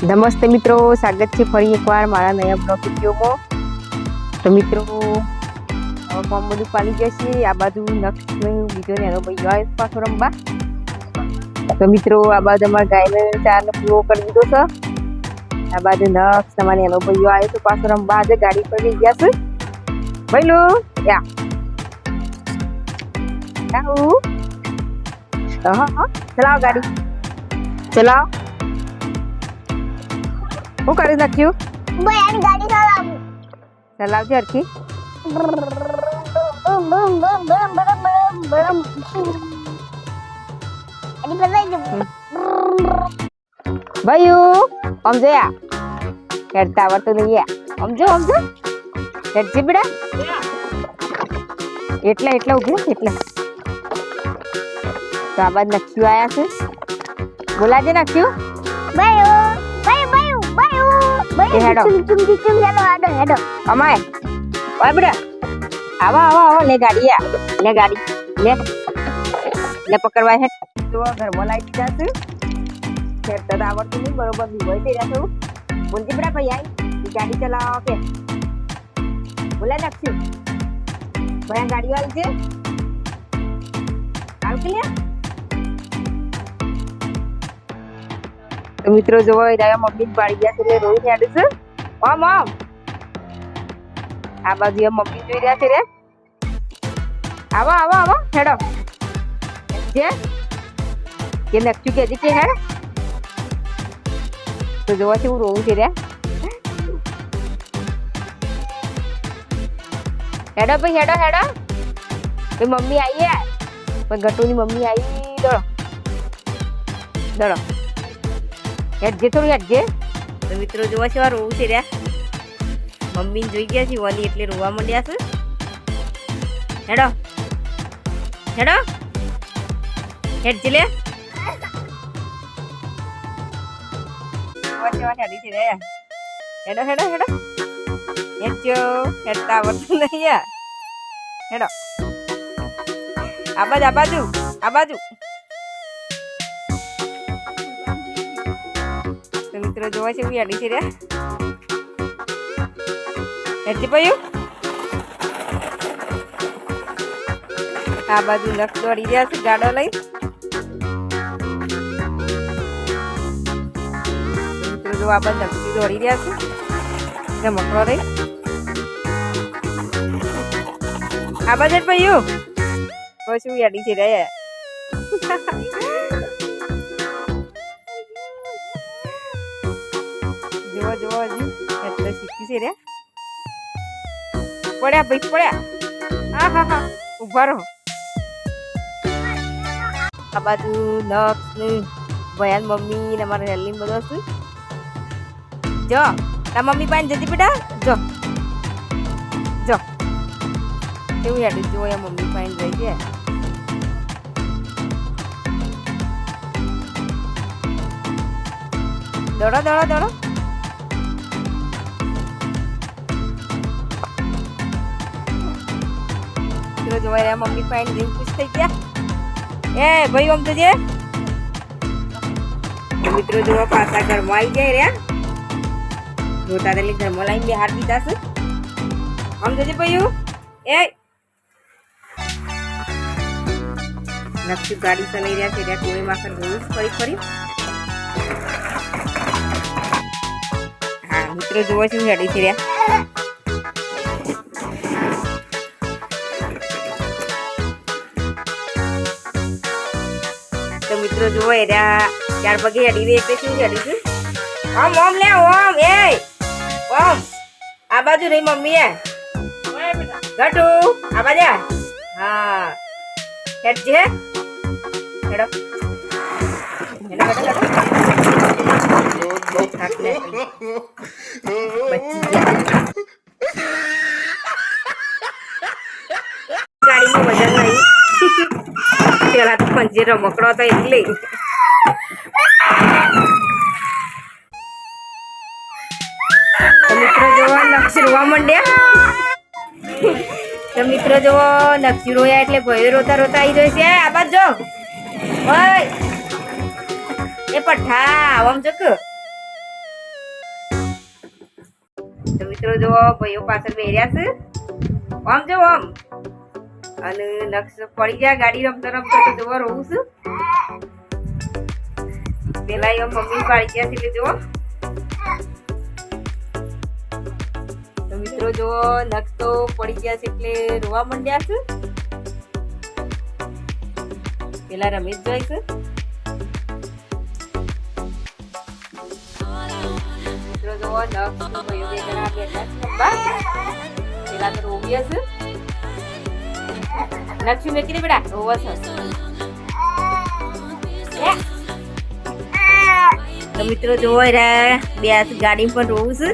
નમસ્તે મિત્રો, સ્વાગત છે ફરી એકવાર મારા નયા બ્લોગ વિડીયોમાં તો મિત્રો, હવે કોમ બધું પાલી જશે. આ બાજુ નક્ષ બીજો ને એનો ભાઈ આવે પાછો રમવા. તો મિત્રો, આ બાજુ અમારા ગાયને ચારને પૂરો કરી દીધો છે. આ બાજુ નક્ષ તમારે એનો ભાઈઓ આવ્યો તો પાછો રમવા આજે ગાડી પર લઈ ગયા છે. ભાઈલો યા. આવું. હા હા. ચલાવો ગાડી. ચલાવો. શું કરી નાખ્યું? આની ગાડી ચલાવું ચલાવજે હરખી. ભાઈઓ સમજો યા હેડતા આવડતું નહીં યા સમજો સમજો હેડજી બેડા એટલે એટલે ઊભી એટલે. તો આ બાદ નખ્યું આવ્યા છે. બોલાજે નખ્યું એ હેડો. ચુમ ચુમ ચુમ ચુમ હેડો હેડો હેડો અમાય ઓય બેડા આવો આવો આવો લે ગાડી આ લે ગાડી લે લે પકડવા હેડ તો ઘરમાં લાવી દીધા છે હેડતા તો આવડતું નહીં બરોબર વિવય થઈ રહ્યા છું બોલજી બેડા ભાઈ આઈ ઈ ગાડી ચલાવો કે બોલે નાખ્યું ભાઈ આ ગાડી વાળી છે આવ કે લે તો મિત્રો જોવો રહ્યા મમ્મી જ પાડી ગયા છે એટલે રોઈ હેડું છે. ઓમ ઓમ આ બાજુ મમ્મી જોઈ રહ્યા છે રે. આવો આવો આવો, હેડો. જે. કે નક્કી કે કે હેડ તો જોવા છે હું રોવું છે રે. હેડો ભાઈ, હેડો હેડો. ભાઈ મમ્મી આવી પણ ગટુની મમ્મી આવી દોડો. દોડો. હેડજે, થોડું હેડજે. તો મિત્રો, જોવા છે રોવું છે રહ્યા. મમ્મી જોઈ ગયા છે વાલી એટલે રોવા માંડ્યા છે. હેડો. હેડો. જોવા જેવા હેડી હેડો હેડો હેડો. હેડજો. હેડતા આવડતું નહીં હેડો. આ બાજુ આ બાજુ આ બાજુ. મિત્રો જોવા છે હેડી છે રે હેડજી પયું આ બાજુ નખ દોડી રહ્યા છે ગાડો લઈ મિત્રો જો આ બાજુ નખથી દોડી રહ્યા છે રમકડો લઈ આ બાજુ પયું પછી હું યાડી છે રે જોવો એટલે શીખી છે રે. પડ્યા ભાઈ, પડ્યા. હા હા હા. ઊભા રહો. આ બાજુ નક્ષ ભયાન મમ્મી ને મારા હેલી બધો શું જો, તાર મમ્મી પાસે જતી બેટા. જો. જો. એવું યાદ જો મમ્મી પાસે રહી ગયા. દોડો દોડો દોડો. જોવા રહ્યા મમ્મી પાસે જઈને ખુશ થઈ ગયા. એ ભાઈ આમ તો જે. મિત્રો જોવા પાછા ઘરમાં આવી જાય રહ્યા. જોતા તેલી ઘરમાં લાવીને બે હાર દીધા છે. આમ જોજે ભાઈ એ. નક્ષી ગાડી ચલાવી રહ્યા છે રહ્યા ટોળી માખણ જોયું ફરી ફરી. હા, મિત્રો જોવો છે હેડી છે રહ્યા. તો મિત્રો જુઓ એ રહ્યા ચાર પગે હેડી દે એટલે શું હેડી છે ઓમ ઓમ લે ઓમ એ ઓમ આ બાજુ રહી મમ્મી એ ગટુ આ બાજુ આ. હા હેડ જે હેડો હેડો હેડો હેડો થાક લે બચી ગયા પંજે રમકડો હતો એટલે. મિત્રો જોવો નક્ષી રોવા માંડ્યા. મિત્રો જોવો નક્ષી રોયા એટલે ભયો રોતા રોતા આવી રહ્યો છે આ બાજુ જો. ઓય. એ પઠા આમ જોક મિત્રો જોવો ભાઈઓ પાછળ બેર્યા છે. આમ જો, આમ. અને નક્ષ પડી ગયા ગાડી રમતા રમતા તો જોવા રહું છું. પેલા એમ મમ્મી પાડી ગયા એટલે જોવો. તો મિત્રો જોવો નક્ષ તો પડી ગયા છે એટલે રોવા માંડ્યા છે. પેલા રમેશ જોઈ છે. મિત્રો જોવો નક્ષ ભાઈઓ બેઠા છે. પેલા તો રોવ્યા છે. નક્ષી મેકી દે બેટા છે તો મિત્રો જોવો રહ્યા બે ગાડી પણ રોવું છે.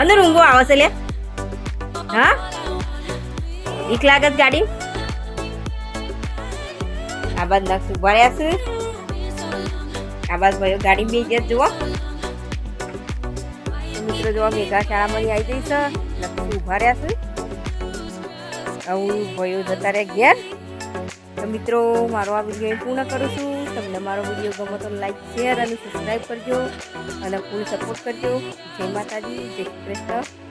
અંદર ઊંઘો આવે છે લે. હા? એક લાગે છે ગાડી? આ બાદ નક્ષ ઊભા રહ્યા છે? આ બાદ ભાઈઓ ગાડી બે જત જુઓ. મિત્રો જોવા મેઘા શાળામાંથી આવી જઈશ નક્ષ ઊભા રહ્યા છે. આવું ભયો જતા રહે ઘેર. તો મિત્રો, મારો આ વીડિયો પૂર્ણ કરું છું. તમને મારો વીડિયો ગમો તો લાઈક શેર અને સબસ્ક્રાઈબ કરજો અને ફૂલ સપોર્ટ કરજો. જય માતાજી, જય કૃષ્ણ.